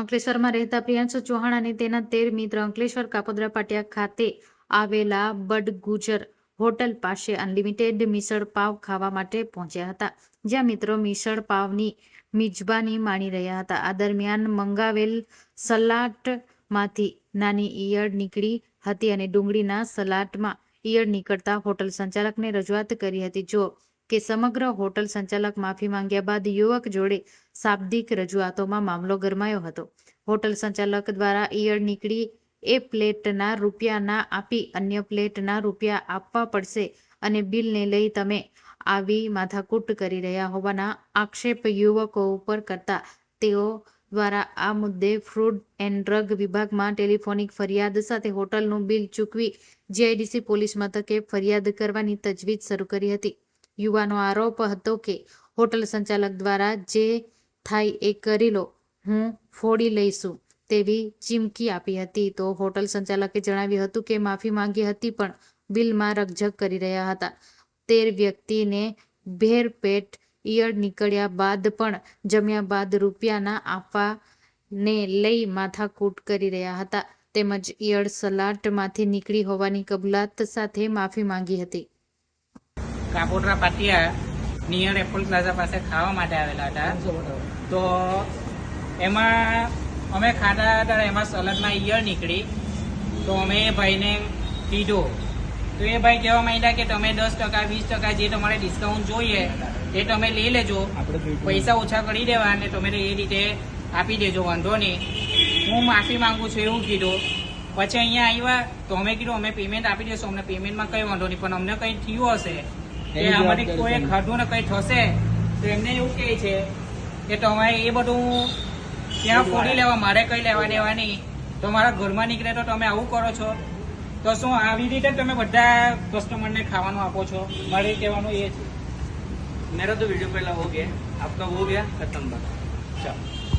અંકલેશ્વરમાં રહેતા પ્રિયાંશુ ચૌહાણ અને તેના તેર મિત્ર અંકલેશ્વર કાપોદ્રા પાટિયા ખાતે આવેલા બડ ગુજર હોટલ પાસે અનલિમિટેડ મિસળ પાવ ખાવા માટે પહોંચ્યા હતા, જ્યાં મિત્રો મિસળ પાવની મિજબાની માણી રહ્યા હતા. આ દરમિયાન મંગાવેલ સલાટમાંથી નાની ઈયળ નીકળી હતી અને ડુંગળીના સલાટમાં ઈયળ નીકળતા હોટલ સંચાલકને રજૂઆત કરી હતી, જો કે સમગ્ર હોટલ સંચાલક માફી માંગ્યા બાદ યુવક જોડે શાબ્દિક રજૂઆતોમાં મામલો ગરમાયો હતો. હોટલ સંચાલક દ્વારા ઈયળ નીકળી એ પ્લેટના રૂપિયા ના આપી અન્ય પ્લેટના રૂપિયા આપવા પડશે અને બિલને લઈ તમે આવી માથાકૂટ કરી રહ્યા હોવાના આક્ષેપ યુવકો ઉપર કરતા તેઓ દ્વારા આ મુદ્દે ફૂડ એન્ડ ડ્રગ વિભાગમાં ટેલિફોનિક ફરિયાદ સાથે હોટલનું બિલ ચૂકવી જીઆઈડીસી પોલીસ મથકે ફરિયાદ કરવાની તજવીજ શરૂ કરી હતી. યુવાનો આરોપ હતો કે હોટલ સંચાલક દ્વારા જે થાય એ કરી લો, હું ફોડી લઈશું તેવી ચીમકી આપી હતી. તો હોટલ સંચાલકે જણાવ્યું હતું કે માફી માંગી હતી, પણ બિલમાં રકઝક કરી રહ્યા હતા. તેર વ્યક્તિને ભેરપેટ ઈયળ નીકળ્યા બાદ પણ જમ્યા બાદ રૂપિયાના આપવાને લઈ માથાકૂટ કરી રહ્યા હતા. તેમજ ઈયળ સલાટમાંથી નીકળી હોવાની કબૂલાત સાથે માફી માંગી હતી. Kapodara Patiya near Apple plaza પાસે ખાવા માટે આવેલા હતા. તો એમાં અમે ખાતા હતા એમાં સલાડમાં ઈયર નીકળી. તો અમે એ ભાઈને પીધો તો એ ભાઈ કહેવા માંડ્યા કે તમે દસ ટકા વીસ ટકા જે તમારે ડિસ્કાઉન્ટ જોઈએ એ તમે લઈ લેજો. પૈસા ઓછા કરી દેવા અને તમે એ રીતે આપી દેજો વાંધો નહીં. હું માફી માંગુ છું એવું કીધું. પછી અહીંયા આવ્યા તો અમે કીધું અમે પેમેન્ટ આપી દઈશું અમને પેમેન્ટમાં કંઈ વાંધો નહીં પણ અમને કંઈ થયું હશે કે આમાંથી કોઈ ખાધું ને કંઈ થશે તો એમને એવું કહે છે કે તમારે એ બધું ત્યાં ફોડી લેવા મારે કંઈ લેવા દેવા નહીં તમારા ઘરમાં નીકળે તો તમે આવું કરો છો? તો શું આવી રીતે તમે બધા કસ્ટમરને ખાવાનું આપો છો? મારે કહેવાનું એ છે. મેરા તો વીડિયો પહેલા હો ગયા આપકા હો ગયા ખતમ બાત ચાલો.